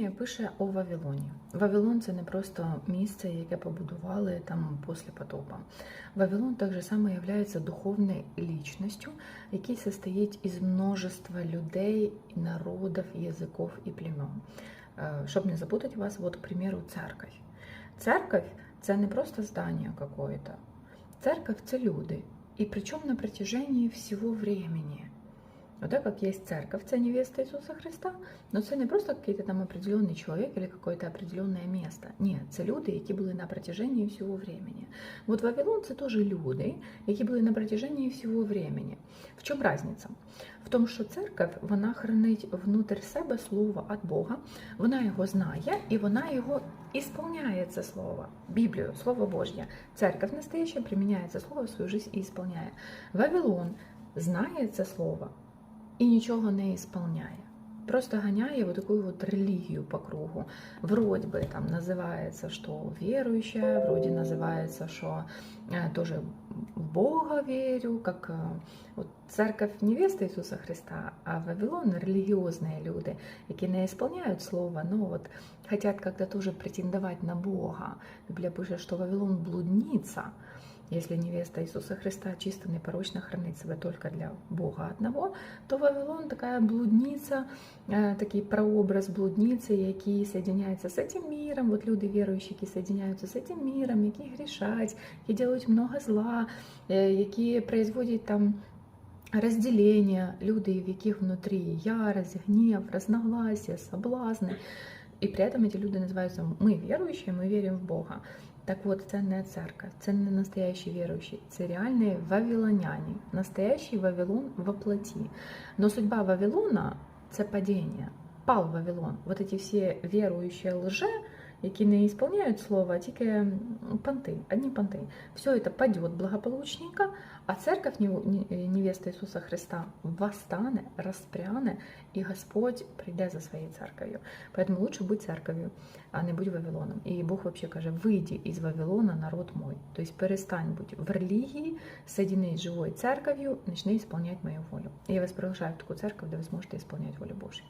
Біблія пише о Вавилоні. Вавилон це не просто місце, яке побудували там після потопа. Вавилон також само є духовною лічністю, який состоїть із множества людей, народів, язиків і племен. Е, Щоб не запутать вас, вот, к примеру, церковь. Церковь це не просто здання какое-то. Церковь це люди. И причем на протяжении всего времени. Вот так как есть церковь, це невеста Иисуса Христа, но це не просто какой-то там определенный человек или какое-то определенное место. Ні, це люди, які були на протяжении всього времени. Вот Вавилон це теж люди, які були на протяжении всього времени. В чому різниця? В тому, що церковь вона хранить внутрь себе слово від Бога, вона його знає і вона його ісполняє це слово, Біблію, Слово Божье. Церковь настоящая приміняє це слово в свою жизнь і ісполняє. Вавилон знає це слово і нічого не ісполняє. Просто ганяє вот такую вот религию по кругу. Вроде бы там называется, что верующая, вроде называется, что э, тоже в Бога верю, как э, вот, церковь невеста Ісуса Христа, а Вавилон релігіозні люди, які не исполняють слово, но вот хотят как-то тоже претендовать на Бога. Библия пише, что Вавилон блудница, если невеста Иисуса Христа чисто непорочно хранит себя только для Бога одного, то Вавилон такая блудница, э, такий прообраз блудниці, який соединяется з цим миром. Вот люди віруючі, які соединяються з цим миром, які грішать, які делають много зла, э, які производять там разделение, люди, в яких внутрі ярость, гнев, разногласия, соблазны. І при этом ці люди називаються ми віруючі, ми віримо в Бога. Так от, це не церковь, це не настоящі віруючі, це реальні вавилоняне, настоящий Вавилон во плоті. Но судьба Вавилона це падіння. Пав Вавилон. Вот эти всі віруючі лже, які не исполняють слово, а тільки понти, одні понти. Все это падет благополучненько, а церковь невеста Ісуса Христа восстане, распряне, і Господь прийде за своєю церков'ю. Поэтому лучше будь церков'ю, а не будь Вавилоном. І Бог вообще каже, вийди із Вавилона, народ мой. Тобто перестань бути в релігії, соединись з живою церков'ю, начни исполнять мою волю. Я вас приглашаю в таку церковь, де ви зможете исполнять волю Божью.